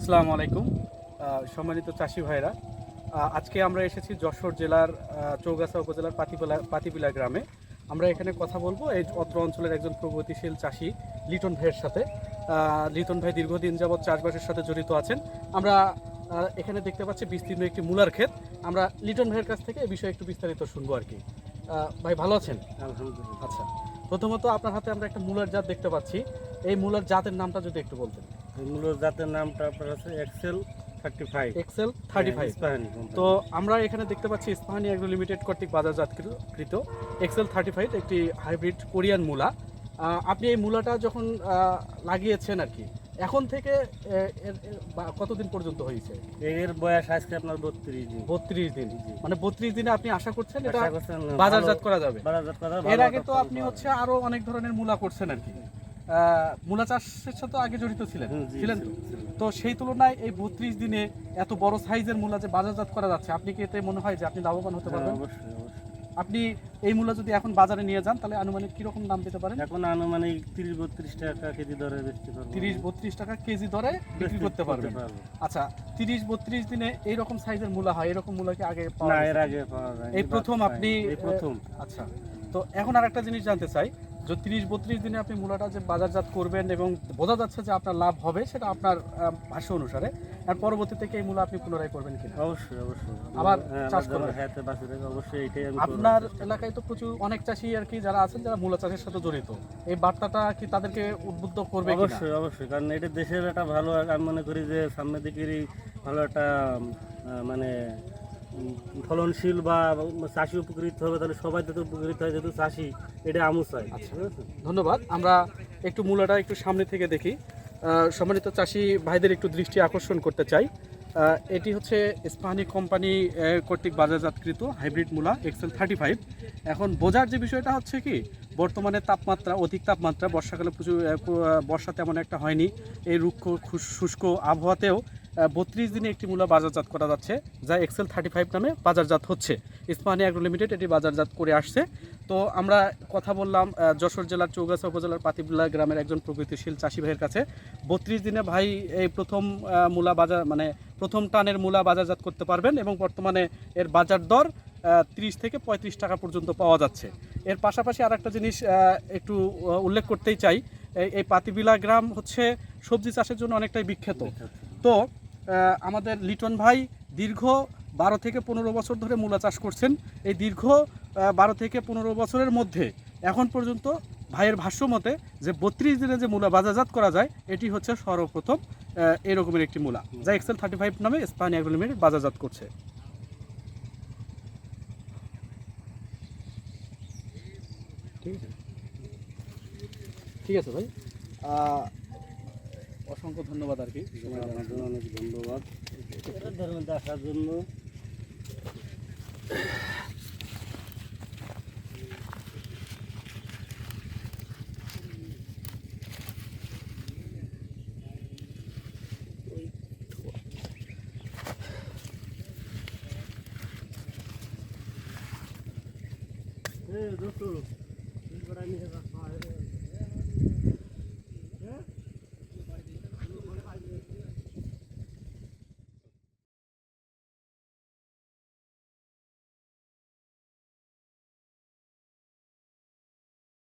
আসসালামু আলাইকুম। সম্মানিত চাষি ভাইরা আজকে আমরা এসেছি যশোর জেলার চৌগাছা উপজেলার পাতিবিলা পাতিপিলা গ্রামে। আমরা এখানে কথা বলব এই অত্র অঞ্চলের একজন প্রগতিশীল চাষি লিটন ভাইয়ের সাথে। লিটন ভাই দীর্ঘদিন যাবৎ চাষবাসের সাথে জড়িত আছেন। আমরা এখানে দেখতে পাচ্ছি বিস্তীর্ণ একটি মূলার ক্ষেত। আমরা লিটন ভাইয়ের কাছ থেকে এই বিষয়ে একটু বিস্তারিত শুনব আর কি। ভাই ভালো আছেন? আচ্ছা প্রথমত আপনার হাতে আমরা একটা মূলার জাত দেখতে পাচ্ছি। এই মূলার জাতের নামটা যদি একটু বলতেন। মূলত জাতের নামটা আপনার আছে Excel thirty five Excel thirty five তো আমরা এখানে দেখতে পাচ্ছি ইস্পাহানি এগ্রো লিমিটেড কর্তৃক বাজারজাতকৃত এক্সেল থার্টি ফাইভ একটি হাইব্রিড কোরিয়ান মূলা। আপনি এই মূলাটা যখন লাগিয়েছেন আর কি এখন থেকে কতদিন পর্যন্ত হয়েছে? এর বয়স আজকে আপনার বত্রিশ দিন। বত্রিশ দিন। মানে বত্রিশ দিনে আপনি আশা করছেন এটা বাজারজাত করা যাবে? বাজারজাত করা এর আগে তো আপনি হচ্ছে আরও অনেক ধরনের মূলা করছেন আর কি। মূলা চাষের সাথে আগে জড়িত ছিলেন ছিলেন তো? তো সেই তুলনায় এই বত্রিশ দিনে এত বড় সাইজের মূলা যে বাজারজাত করা যাচ্ছে আপনি কি এতে মনে হয় যে আপনি লাভবান হতে হ্যাঁ, পারবেন? আপনি এই মূল্য যদি এখন বাজারে নিয়ে যান তাহলে আনুমানিক কীরকম দাম পেতে পারেন? এখন আনুমানিক তিরিশ বত্রিশ টাকা কেজি দরে বেচতে পারব তিরিশ বত্রিশ টাকা কেজি দরে বিক্রি করতে পারবেন। আচ্ছা তিরিশ বত্রিশ দিনে এইরকম সাইজের মূলা হয় এরকম মূলা কি আগে পাওয়া এর আগে পাওয়া যায় এই প্রথম আপনি প্রথম। আচ্ছা তো এখন আর একটা জিনিস জানতে চাই যে তিরিশ বত্রিশ দিনে আপনি মূলাটা যে বাজারজাত করবেন এবং বোঝা যাচ্ছে যে আপনার লাভ হবে সেটা আপনার ভাষ্য অনুসারে। আর পরবর্তী থেকে এই মূলা আপনি পুনরায় করবেন কিনা? অবশ্যই অবশ্যই। আবার হ্যাঁ, চাষ করবেন? বাঁচে থাকে অবশ্যই এটাই আপনার এলাকায় তো প্রচুর অনেক চাষি আর কি যারা আছেন যারা মূলা চাষের সাথে জড়িত। এই বার্তাটা কি তাদেরকে উদ্বুদ্ধ করবে কিনা? অবশ্যই অবশ্যই কারণ এটা দেশের একটা ভালো আমি মনে করি যে সামনের দিকেরই ভালো একটা মানে ফলনশীল বা চাষি উপকৃত হবে, তাহলে সবাই যাতে উপকৃত হয়, যেহেতু চাষি, এটা আমু চাই। আচ্ছা। ধন্যবাদ। আমরা একটু মূলাটা একটু সামনে থেকে দেখি। সম্মানিত চাষি ভাইদের একটু দৃষ্টি আকর্ষণ করতে চাই। এটি হচ্ছে স্পানি কোম্পানি কর্তৃক বাজারজাতকৃত হাইব্রিড মূলা এক্সেল থার্টি ফাইভ। এখন বোঝার যে বিষয়টা হচ্ছে কি, বর্তমানে তাপমাত্রা, অধিক তাপমাত্রা, বর্ষাকালে প্রচুর বর্ষা তেমন একটা হয়নি। এই রুক্ষ শুষ্ক আবহাওয়াতেও বত্রিশ দিনে একটি মূলা বাজারজাত করা যাচ্ছে, যা এক্সেল থার্টি ফাইভ নামে বাজারজাত হচ্ছে। ইস্পাহানি অ্যাগ্রো লিমিটেড এটি বাজারজাত করে আসছে। তো আমরা কথা বললাম যশোর জেলার চৌগাছা উপজেলার পাতিবুল্লা গ্রামের একজন প্রগতিশীল চাষি ভাইয়ের কাছে। বত্রিশ দিনে ভাই এই প্রথম মূলা বাজার মানে প্রথম টানের মূলা বাজারজাত করতে পারবেন এবং বর্তমানে এর বাজার দর ত্রিশ থেকে পঁয়ত্রিশ টাকা পর্যন্ত পাওয়া যাচ্ছে। এর পাশাপাশি আর একটা জিনিস একটু উল্লেখ করতেই চাই এই পাতিবিলা গ্রাম হচ্ছে সবজি চাষের জন্য অনেকটাই বিখ্যাত। তো আমাদের লিটন ভাই দীর্ঘ বারো থেকে পনেরো বছর ধরে মূলা চাষ করছেন। এই দীর্ঘ বারো থেকে পনেরো বছরের মধ্যে এখন পর্যন্ত ভাইয়ের ভাষ্য মতে যে বত্রিশ দিনে যে মূলা বাজারজাত করা যায়, এটি হচ্ছে সর্বপ্রথম এরকমের একটি মূলা, যা এক্সেল থার্টি ফাইভ নামে স্পানি অ্যাগ্রো লিমিটেড বাজারজাত করছে। ঠিক আছে? ঠিক আছে ভাই। অসংখ্য ধন্যবাদ আর কি। অনেক ধন্যবাদ মধ্যে আসার জন্য তুই করা নিয়ে যা।